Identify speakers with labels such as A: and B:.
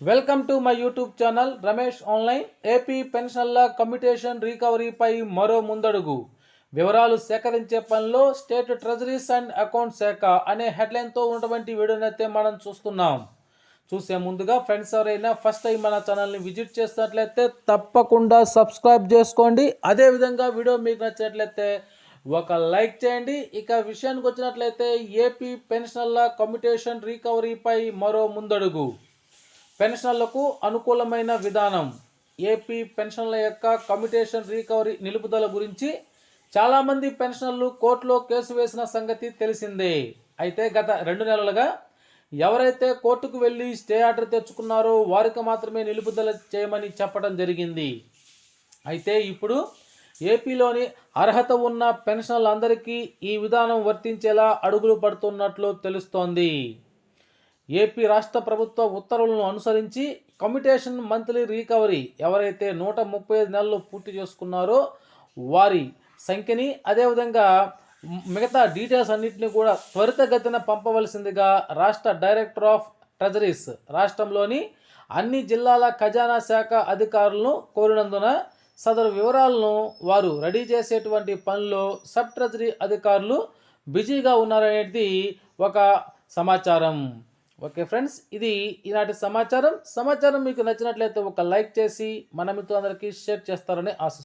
A: Welcome to my YouTube channel Ramesh online. AP పెన్షన్ల commutation రికవరీపై మరో ముందడుగు. వివరాలు సేకరించే పనిలో స్టేట్ ట్రెజరీస్ అండ్ అకౌంట్ శాఖ అనే హెడ్లైన్తో ఉన్నటువంటి వీడియోనైతే మనం చూస్తున్నాం. చూసే ముందుగా ఫ్రెండ్స్ ఎవరైనా ఫస్ట్ టైం మన ఛానల్ని విజిట్ చేసినట్లయితే తప్పకుండా సబ్స్క్రైబ్ చేసుకోండి. అదేవిధంగా వీడియో మీకు నచ్చినట్లయితే ఒక లైక్ చేయండి. ఇక విషయానికి వచ్చినట్లయితే ఏపీ పెన్షన్ల కమ్యూటేషన్ రికవరీపై మరో ముందడుగు. పెన్షన్లకు అనుకూలమైన విధానం. ఏపీ పెన్షన్ల యొక్క కమ్యూటేషన్ రికవరీ నిలుపుదల గురించి చాలామంది పెన్షనర్లు కోర్టులో కేసు వేసిన సంగతి తెలిసిందే. అయితే గత రెండు నెలలుగా ఎవరైతే కోర్టుకు వెళ్ళి స్టే ఆర్డర్ తెచ్చుకున్నారో వారికి మాత్రమే నిలుపుదల చేయమని చెప్పడం జరిగింది. అయితే ఇప్పుడు ఏపీలోని అర్హత ఉన్న పెన్షన్లందరికీ ఈ విధానం వర్తించేలా అడుగులు పడుతున్నట్లు తెలుస్తోంది. ఏపీ రాష్ట్ర ప్రభుత్వ ఉత్తర్వులను అనుసరించి కమ్యూటేషన్ మంత్లీ రికవరీ ఎవరైతే నూట ముప్పై ఐదు నెలలు పూర్తి చేసుకున్నారో వారి సంఖ్యని అదేవిధంగా మిగతా డీటెయిల్స్ అన్నింటినీ కూడా త్వరితగతిన పంపవలసిందిగా రాష్ట్ర డైరెక్టర్ ఆఫ్ ట్రెజరీస్ రాష్ట్రంలోని అన్ని జిల్లాల ఖజానా శాఖ అధికారులను కోరినందున సదరు వివరాలను వారు రెడీ చేసేటువంటి పనిలో సబ్ ట్రెజరీ అధికారులు బిజీగా ఉన్నారనేది ఒక సమాచారం. ఓకే ఫ్రెండ్స్ ఇది ఈనాటి సమాచారం. సమాచారం మీకు నచ్చినట్లయితే ఒక లైక్ చేసి మన మిత్రులందరికీ షేర్ చేస్తారని ఆశిస్తున్నాను